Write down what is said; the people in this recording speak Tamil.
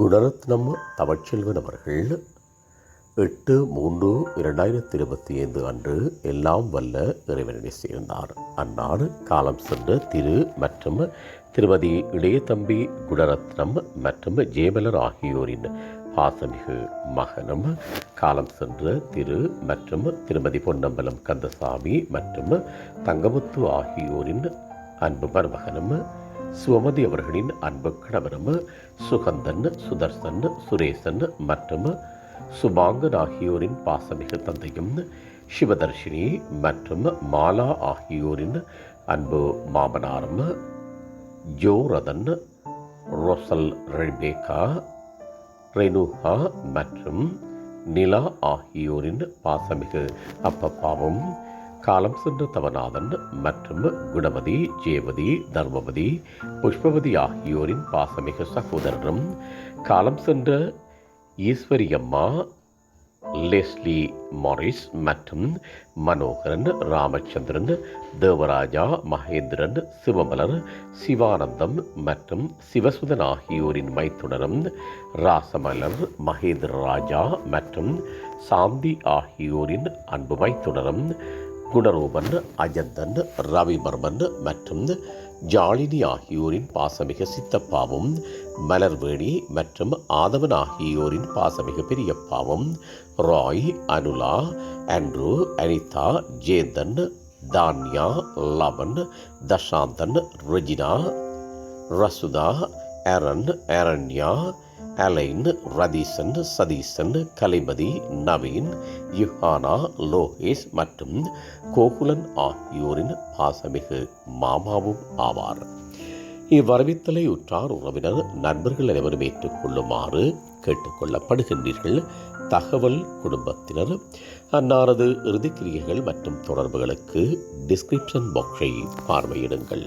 குணரத்னம் தமிழ்ச்செல்வன் அவர்கள். எட்டு மூன்று இரண்டாயிரத்தி இருபத்தி ஐந்து அன்று எல்லாம் வல்ல இறைவனடி சேர்ந்தார். அந்நாடு காலம் சென்ற திரு மற்றும் திருமதி இளையதம்பி குணரத்னம் மற்றும் ஜெயமலர் ஆகியோரின் பாசமிகு மகனும் காலம் சென்ற திரு மற்றும் திருமதி பொன்னம்பலம் கந்தசாமி மற்றும் தங்கமுத்து ஆகியோரின் அன்பு மருமகனும் சுவமதி அவர்களின் அன்பு கணவரும் சுகந்தன் சுதர்சன் சுரேசன் மற்றும் சுபாங்கன் ஆகியோரின் பாசமிகு தந்தையும் சிவதர்ஷினி மற்றும் மாலா ஆகியோரின் அன்பு மாமனாரும் ஜோரதன் ரோசல் ரெபேகா ரெனுகா மற்றும் நிலா ஆகியோரின் பாசமிகு அப்பப்பாவும் காலம் சென்ற தவநாதன் மற்றும் குணமதி ஜெயவதி தர்மவதி புஷ்பவதி ஆகியோரின் பாசமிகு சகோதரரும் காலம் சென்ற ஈஸ்வரியம்மா லெஸ்லி மாரிஸ் மற்றும் மனோகரன் ராமச்சந்திரன் தேவராஜா மகேந்திரன் சிவமலர் சிவானந்தம் மற்றும் சிவசுதன் ஆகியோரின் மைத்துடரும் ராசமலர் மகேந்திர ராஜா மற்றும் சாந்தி ஆகியோரின் அன்பு மைத்துடரும் குணரூபன் அஜந்தன் ரவிவர்மன் மற்றும் ஜாலினி ஆகியோரின் பாசமிகு சித்தப்பாவும் மலர்வேணி மற்றும் ஆதவன் ஆகியோரின் பாசமிகு பெரியப்பாவும் Roy Anula Andrew Anitha Jenthan Thanya Lavan Thashanthan Regina Rasutha Eran Aranya Alain Ratheesan Satheesan Kalaimathi Naveen Yuhana Lokesh மற்றும் கோகுலன் ஆகியோரின் பாசமிகு மாமாவும் ஆவார். இவ்வரவித்தலை உற்றார் உறவினர் நண்பர்கள் அனைவரும் ஏற்றுக்கொள்ளுமாறு கேட்டுக்கொள்ளப்படுகின்றீர்கள். தகவல் குடும்பத்தினர் அன்னாரது இறுதிக்கிரியைகள் மற்றும் தொடர்புகளுக்கு டிஸ்கிரிப்ஷன் பாக்ஸை பார்வையிடுங்கள்.